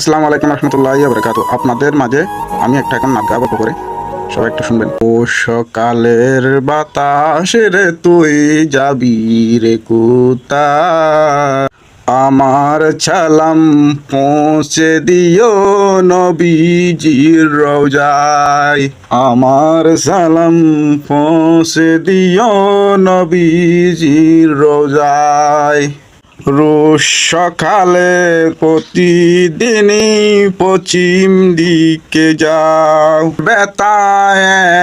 আসসালামু আলাইকুম রহমতুল্লাহ বরকাত আপনাদের মাঝে আমি একটা এখন নাগা গল্প করে। সবাই একটু শুনবেন। ও সকালের বাতাস রে তুই যাবি রে কুতা। আমার ছালাম পৌঁছে দিও নবীজির রোজায় আমার সালাম পৌঁছে দিও নবীজির রোজায় রোজ সকালে প্রতিদিনই পশ্চিম দিকে যাও। বেতা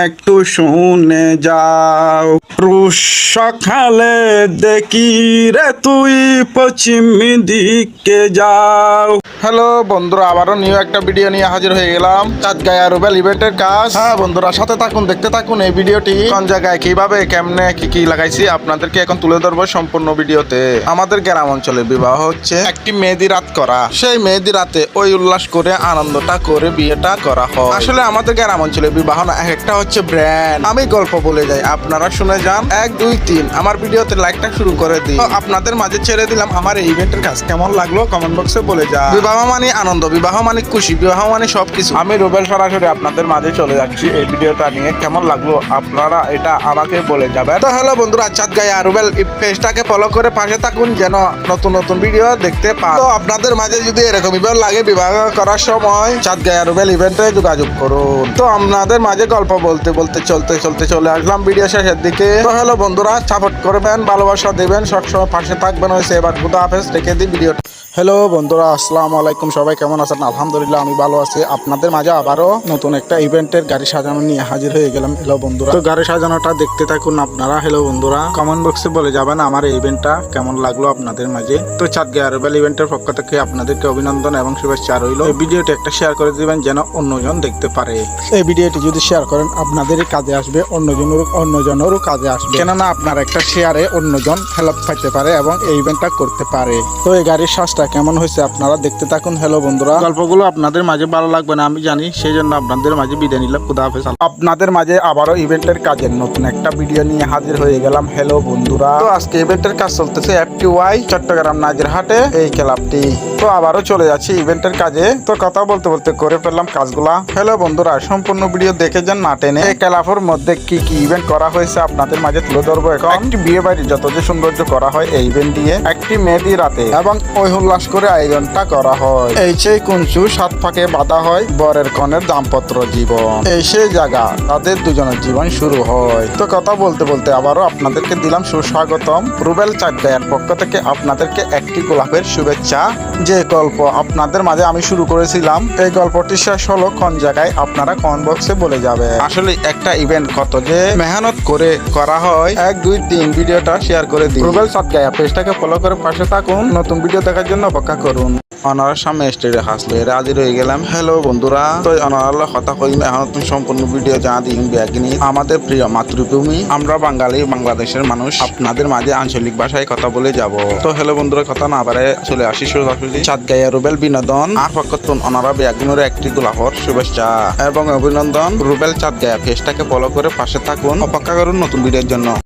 একটু শুনে যাও। রোজ সকালে দেখি রে তুই পশ্চিম দিকে যাও। হ্যালো বন্ধুরা আবারও নিউ একটা ভিডিও নিয়ে হাজির হয়ে গেলাম। চাঁদ গায়া রুবেল ইভেন্টের কাজ। হ্যাঁ বন্ধুরা সাথে থাকুন দেখতে থাকুন এই ভিডিওটি কোন জায়গায় কীভাবে কেমনে কি কি লাগাইছি আপনাদেরকে এখন তুলে ধরবো সম্পূর্ণ ভিডিওতে আমাদের গ্রাম অঞ্চলে বিবাহ হচ্ছে একটি মেহেদি রাত করা। সেই মেহেদি রাতে ওই উল্লাস করে আনন্দটা করে বিয়েটা করা হয়। আসলে আমাদের গ্রাম অঞ্চলে বিবাহ না একটা হচ্ছে ব্র্যান্ড আমি গল্প বলে যাই আপনারা শুনে যান। এক দুই তিন আমার ভিডিওতে লাইকটা শুরু করে দিই আপনাদের মাঝে ছেড়ে দিলাম আমার এই ইভেন্টের কাজ কেমন লাগল? কমেন্ট বক্সে বলে যা বিবাহ মানে আনন্দ বিবাহ মানে খুশি বিবাহ মানে সবকিছু। আমি রুবেল সরাসরি আপনাদের মাঝে চলে যাচ্ছি। এই ভিডিওটা নিয়ে কেমন লাগল আপনারা এটা আমাকে বলে যাবেন। তো হ্যালো বন্ধুরা চাঁদ গায়ে রুবেল পেজটাকে ফলো করে পাশে থাকুন যেন নতুন নতুন ভিডিও দেখতে পান। তো আপনাদের মাঝে যদি এরকম ইভেন্ট লাগে বিবাহ করার সময় চাঁদ গায়ে রুবেল ইভেন্টে যোগাযোগ করুন। তো আপনাদের মাঝে গল্প বলতে বলতে চলতে চলতে চলে আসলাম ভিডিও শেষের দিকে। তো হ্যালো বন্ধুরা সাপোর্ট করবেন ভালোবাসা দেবেন সবসময় পাশে থাকবেন। হয়েছে এবার খুদা হাফেজ রেখে দিই ভিডিওটা হ্যালো বন্ধুরা, আসসালামু আলাইকুম। সবাই কেমন আছেন? আলহামদুলিল্লাহ, আমি ভালো আছি। আপনাদের মাঝে আবারও নতুন একটা ইভেন্টের গাড়ি সাজানো নিয়ে হাজির হয়ে গেলাম। হ্যালো বন্ধুরা। তো গাড়ি সাজানোটা দেখতে থাকুন আপনারা। হ্যালো বন্ধুরা। কমেন্ট বক্সে বলে যাবেন আমার এই ইভেন্টটা কেমন লাগল আপনাদের মাঝে। তো চাঁদ গেয়ারবেল ইভেন্টের পক্ষ থেকে আপনাদেরকে অভিনন্দন এবং শুভেচ্ছা রইল। এই ভিডিওটি একটা শেয়ার করে দিবেন যেন অন্যজন দেখতে পারে। এই ভিডিওটি যদি শেয়ার করেন, আপনাদেরই কাজে আসবে, অন্যজনেরও অন্যজনেরও কাজে আসবে। কেননা আপনার একটা শেয়ারে অন্যজন হেল্প পাইতে পারে এবং এই ইভেন্টটা করতে পারে। তো এই গাড়ির শ্বাসটা কেমন হয়েছে আপনারা দেখতে থাকুন। হ্যালো বন্ধুরা। গল্পগুলো আপনাদের মাঝে ভালো লাগবে না আমি জানি সেই জন্য আপনাদের মাঝে বিদায় নিলাম। খুদা হাফেজ আপনাদের মাঝে আবারও ইভেন্টের কাজের নতুন একটা ভিডিও নিয়ে হাজির হয়ে গেলাম। হ্যালো বন্ধুরা। তো আজকে ইভেন্টের কাজ চলতেছে এফটি ওয়াই চট্টগ্রাম নাজিরহাটে এই ক্লাবটি তো আবারও চলে যাচ্ছি ইভেন্টের কাজে। তো কথা বলতে বলতে করে ফেললাম কাজগুলা। হ্যালো বন্ধুরা সম্পূর্ণ ভিডিও দেখে যান না টেনে। এই ক্লাবের মধ্যে কি কি ইভেন্ট করা হয়েছে আপনাদের মাঝে তুলে ধরবো এখন। একটি বিয়ে বাড়ির যত যে সৌন্দর্য করা হয় এই ইভেন্ট দিয়ে একটি মেহেদি রাতে। এবং ওই উল্লাস করে আয়োজনটা করা হয়। এই সেই কুঞ্চু সাত ফাঁকে বাঁধা হয় বরের কনের দাম্পত্র জীবন। এই সেই জায়গা তাদের দুজনের জীবন শুরু হয়। তো কথা বলতে বলতে আবারও আপনাদেরকে দিলাম সুস্বাগতম। রুবেল চাকদায়ের পক্ষ থেকে আপনাদেরকে একটি গোলাপের শুভেচ্ছা। যে গল্প আপনাদের মাঝে আমি শুরু করেছিলাম এই গল্পটি শেষ হলো কোন জায়গায় আপনারা কমেন্ট বক্সে বলে যাবে আসলে একটা ইভেন্ট কত যে মেহনত করে করা হয় এক দুই তিন ভিডিওটা শেয়ার করে দিন। রুবেল চাকদায়া পেজটাকে ফলো করে পাশে থাকুন। নতুন ভিডিও দেখার জন্য অপেক্ষা করুন। অনার সামনে স্টেজে হাসলো এর হাজির হয়ে গেলাম। হ্যালো বন্ধুরা। তো অনার কথা কইম, এখন তুমি সম্পূর্ণ ভিডিও জানা দিন ব্যাগিনী আমাদের প্রিয় মাতৃভূমি, আমরা বাঙালি, বাংলাদেশের মানুষ। আপনাদের মাঝে আঞ্চলিক ভাষায় কথা বলে যাব। তো হ্যালো বন্ধুরা, কথা না পারে চলে আসি সোজাসুজি। চাঁদ গাইয়া রুবেল বিনোদন আর পক্ষতুন অনারা ব্যাগিনের একটি গোলাপর শুভেচ্ছা। এবং অভিনন্দন রুবেল চাঁদ গায়া ফেসটাকে ফলো করে পাশে থাকুন। অপেক্ষা করুন নতুন ভিডিওর জন্য।